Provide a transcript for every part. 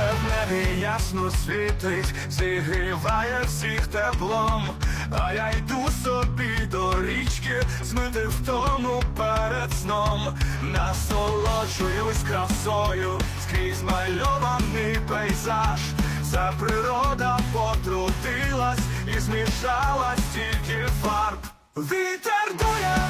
небі ясно світить, зігріває всіх теплом, а я йду собі до річки, змити втому перед сном, насолоджуюсь красою, скрізь мальований пейзаж, ця природа потрудилась і змішала стільки фарб. Вітер дує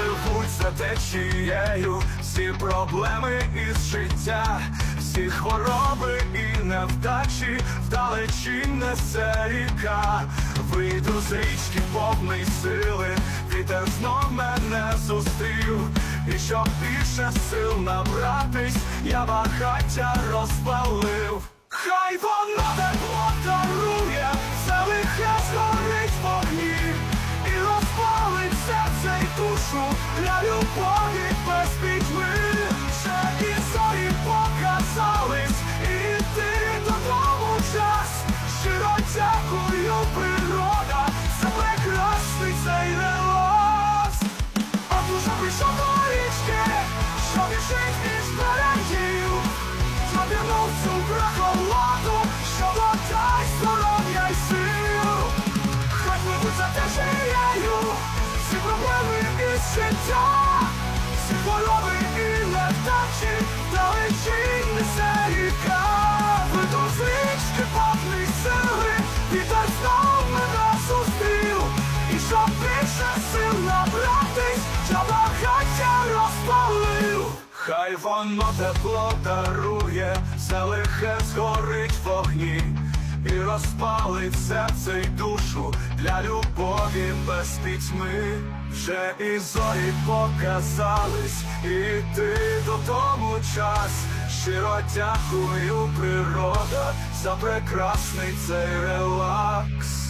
пливуть за течією всі проблеми із життя, всі хвороби і невдачі вдалечі несе ріка. Вийду з річки повний сили, вітер знов мене зустрів. І щоб більше сил набратись, я багаття розпалив. Хай воно дарує, пливуть за всі проблеми із життя, всі хвороби і невдачі, далечінь несе ріка. Веду з річки повний сили, вітер знов мене зустрів. І щоб більше сил набратись, я багаття розпалив. Хай воно тепло дарує, все лихе згорить вогні. І розпалить серце й душу для любові без пітьми. Вже і зорі показались, і ти додому час. Щиро дякую, природа, за прекрасний цей релакс.